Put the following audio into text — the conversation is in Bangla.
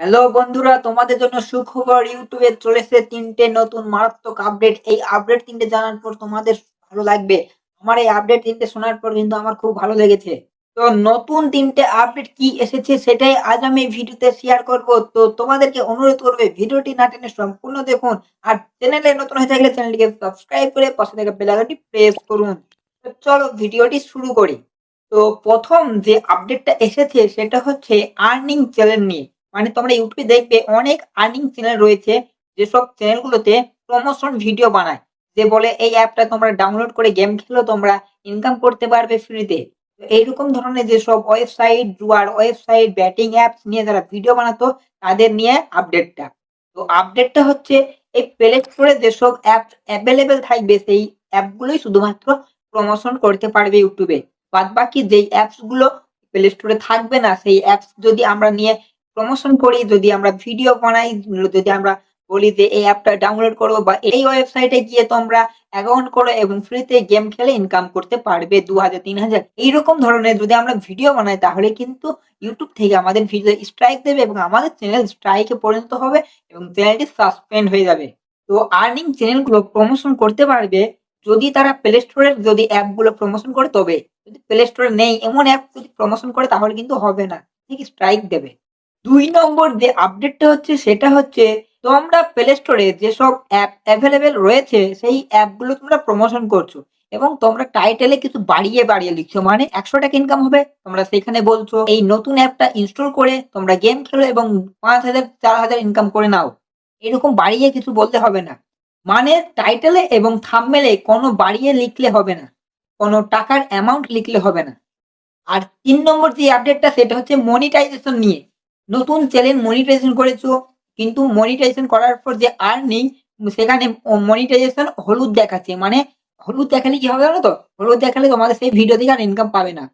হ্যালো বন্ধুরা, তোমাদের জন্য সুখবর ইউটিউবে চলেছে তিনটে নতুন মারাত্মক আপডেট এই আপডেট তিনটে জানার পর তোমাদের ভালো লাগবে। আমার এই আপডেট তিনটে শোনার পর কিন্তু আমার খুব ভালো লেগেছে। তো নতুন তিনটে আপডেট কি এসেছে সেটাই আজ আমি ভিডিওতে শেয়ার করব। তো তোমাদেরকে অনুরোধ করবে, ভিডিওটি না টেনে সম্পূর্ণ দেখুন। আর চ্যানেলে নতুন হয়ে থাকলে চ্যানেলটিকে সাবস্ক্রাইব করে পাশে থাকা বেল আইকনটি প্রেস করুন। তো চলো ভিডিওটি শুরু করি। তো প্রথম যে আপডেটটা এসেছে সেটা হচ্ছে আর্নিং চ্যানেল নিয়ে। মানে তোমরা ইউটিউবে দেখবে অনেক আর্নিং চ্যানেল রয়েছে, যেসব চ্যানেলগুলোতে প্রমোশন ভিডিও বানায়। যে বলে এই অ্যাপটা তোমরা ডাউনলোড করে গেম খেলো তোমরা ইনকাম করতে পারবে ফ্রিতে এইরকম ধরনের যেসব ওয়েবসাইট জুয়ার ওয়েবসাইট ব্যাটিং অ্যাপস নিয়ে যারা ভিডিও বানাতো, তাদের নিয়ে আপডেটটা তো আপডেটটা হচ্ছে এই প্লে স্টোরে যেসব অ্যাপ অ্যাভেলেবেল থাকবে, সেই অ্যাপগুলোই শুধুমাত্র প্রমোশন করতে পারবে ইউটিউবে। বাদ বাকি যেই অ্যাপসগুলো প্লে স্টোরে থাকবে না, সেই অ্যাপস যদি আমরা নিয়ে প্রমোশন করি, যদি আমরা ভিডিও বানাই, যদি আমরা বলি যে এই অ্যাপটা ডাউনলোড করো বা এই ওয়েবসাইটে গিয়ে তোমরা অ্যাকাউন্ট করো এবং ফ্রিতে গেম খেলে ইনকাম করতে পারবে দু হাজার তিন হাজার এইরকম ধরনের যদি আমরা ভিডিও বানাই, তাহলে কিন্তু ইউটিউব থেকে আমাদের ভিডিও স্ট্রাইক দেবে এবং আমাদের চ্যানেল স্ট্রাইকে পরিণত হবে এবং চ্যানেলটি সাসপেন্ড হয়ে যাবে। তো আর্নিং চ্যানেলগুলো প্রমোশন করতে পারবে যদি তারা প্লে স্টোরের যদি অ্যাপগুলো প্রমোশন করে, তবে যদি প্লে স্টোরে নেই, এমন অ্যাপ যদি প্রমোশন করে, তাহলে কিন্তু হবে না। ঠিক স্ট্রাইক দেবে। দুই নম্বর যে আপডেটটা হচ্ছে, সেটা হচ্ছে তোমরা প্লে স্টোরে যেসব অ্যাপ অ্যাভেলেবেল রয়েছে, সেই অ্যাপগুলো তোমরা প্রমোশন করছ এবং তোমরা টাইটেলে কিছু বাড়িয়ে বাড়িয়ে লিখছো। মানে একশো টাকা ইনকাম হবে, তোমরা সেখানে বলছো, এই নতুন অ্যাপটা ইনস্টল করে তোমরা গেম খেলো এবং পাঁচ হাজার, চার হাজার ইনকাম করে নাও। এরকম বাড়িয়ে কিছু বলতে হবে না। মানে টাইটেলে এবং থামমেলে কোনো বাড়িয়ে লিখলে হবে না। কোনো টাকার অ্যামাউন্ট লিখলে হবে না। আর তিন নম্বর যে আপডেটটা সেটা হচ্ছে মনিটাইজেশন নিয়ে। নতুন চ্যানেল মনিটাইজেশন করেছ, কিন্তু মনিটাইজেশন করার পর যে আর্নিং সেখানে মনিটাইজেশন হলুদ দেখাচ্ছে। মানে হলুদ দেখালে কি হবে জানো তো হলুদ দেখালে তোমাদের সেই ভিডিও থেকে আর ইনকাম পাবে না।